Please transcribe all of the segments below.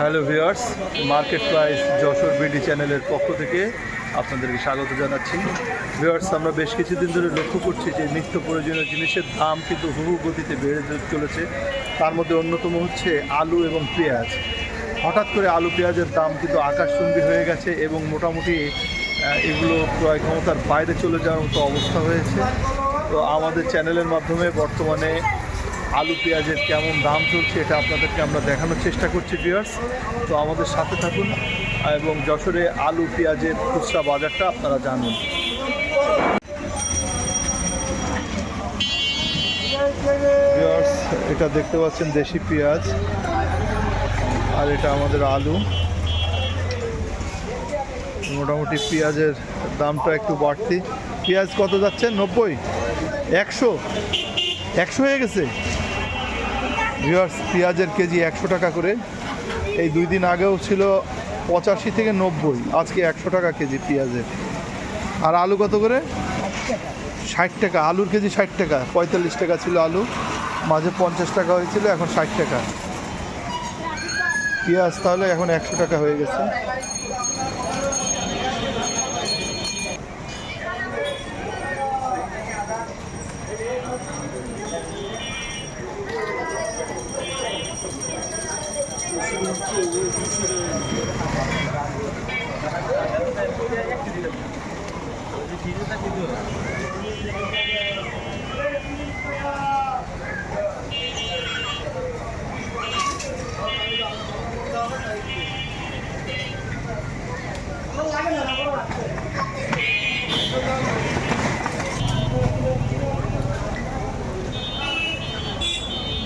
Hello viewers market price Jashore BD চ্যানেলের পক্ষ থেকে আপনাদেরকে স্বাগত জানাচ্ছি। ভিউয়ার্স আমরা বেশ কিছুদিন ধরে লক্ষ্য করছি যে নিত্য প্রয়োজনীয় জিনিসের দাম কিন্তু হুহু গতিতে বেড়ে চলেছে। তার মধ্যে অন্যতম হচ্ছে আলু এবং পেঁয়াজ। হঠাৎ করে আলু, পেঁয়াজের দাম কিন্তু আকাশচুম্বী হয়ে গেছে এবং মোটামুটি এগুলো ক্রয় ক্ষমতার বাইরে চলে যাওয়ার মতো অবস্থা হয়েছে। তো আমাদের চ্যানেলের মাধ্যমে বর্তমানে আলু পেঁয়াজের কেমন দাম চলছে এটা আপনাদেরকে আমরা দেখানোর চেষ্টা করছি ভিউয়ার্স তো আমাদের সাথে থাকুন এবং যশোরে আলু পেঁয়াজের খুচরা বাজারটা আপনারা জানুন। এটা দেখতে পাচ্ছেন দেশি পেঁয়াজ আর এটা আমাদের আলু। মোটামুটি পেঁয়াজের দামটা একটু বাড়তি। পেঁয়াজ কত যাচ্ছে? নব্বই? একশো? একশো হয়ে গেছে? ভিউয়ার্স পেঁয়াজের কেজি একশো টাকা করে। এই দুই দিন আগেও ছিল পঁচাশি থেকে নব্বই, আজকে একশো টাকা কেজি পেঁয়াজের। আর আলু কত করে? ষাট টাকা, আলুর কেজি ষাট টাকা, পঁয়তাল্লিশ টাকা ছিল আলু, মাঝে পঞ্চাশ টাকা হয়েছিল, এখন ষাট টাকা। পেঁয়াজ তাহলে এখন একশো টাকা হয়ে গেছে।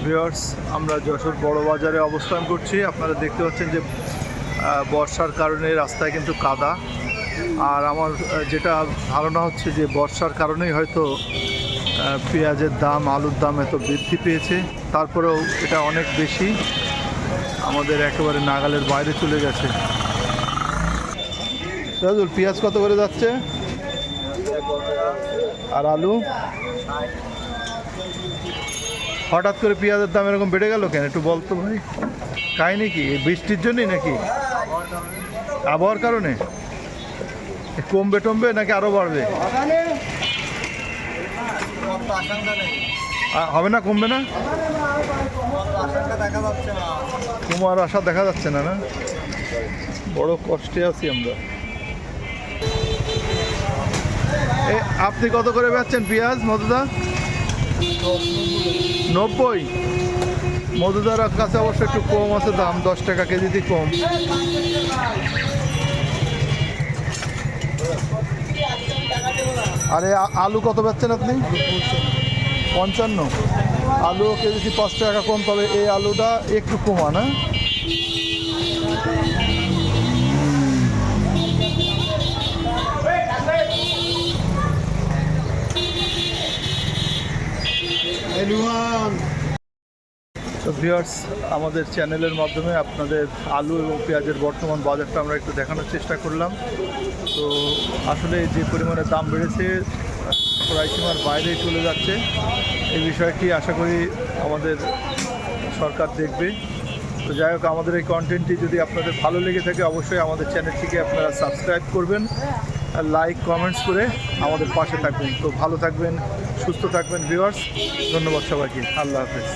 ভিউয়ার্স, আমরা যশোর বড় বাজারে অবস্থান করছি। আপনারা দেখতে পাচ্ছেন যে বর্ষার কারণে রাস্তায় কিন্তু কাদা। আর আমার যেটা ধারণা হচ্ছে যে বর্ষার কারণেই হয়তো পেঁয়াজের দাম, আলুর দাম এত বৃদ্ধি পেয়েছে। তারপরেও এটা অনেক বেশি। আমাদের একেবারে নাগালের বাইরে চলে গেছে। রাজুল, পেঁয়াজ কত করে যাচ্ছে? আর আলু? হঠাৎ করে পেঁয়াজের দাম এরকম বেড়ে গেল কেন? একটু বলতো ভাই। কাহিনি কি? বৃষ্টির জন্যই নাকি? আবহাওয়ার কারণে? কমবে টমবে নাকি আরও বাড়বে? হবে না, কমবে না? তোমার আশা দেখা যাচ্ছে না না? বড় কষ্টে আছি আমরা। আপনি কত করে বেচছেন পেঁয়াজ, মধুদা? নব্বই। মধুদার কাছে অবশ্য একটু কম আছে, দাম দশ টাকা কেজিতে কম। আরে আলু কত পাচ্ছেন আপনি? পঞ্চান্ন। আলু কেজিতে পাঁচ টাকা কম, তবে এই আলুটা একটু কমা না তো ভিউয়ার্স, আমাদের চ্যানেলের মাধ্যমে আপনাদের আলু এবং পেঁয়াজের বর্তমান বাজারটা আমরা একটু দেখানোর চেষ্টা করলাম। তো আসলে যে পরিমাণে দাম বেড়েছে প্রায় সীমার বাইরে চলে যাচ্ছে। এই বিষয়টি আশা করি আমাদের সরকার দেখবে। তো যাই হোক, আমাদের এই কন্টেন্টটি যদি আপনাদের ভালো লেগে থাকে, অবশ্যই আমাদের চ্যানেলটিকে আপনারা সাবস্ক্রাইব করবেন। লাইক কমেন্টস করে আমাদের পাশে থাকবেন। তো ভালো থাকবেন, সুস্থ থাকবেন, ভিউয়ার্স। ধন্যবাদ সবাইকে। আল্লাহ হাফেজ।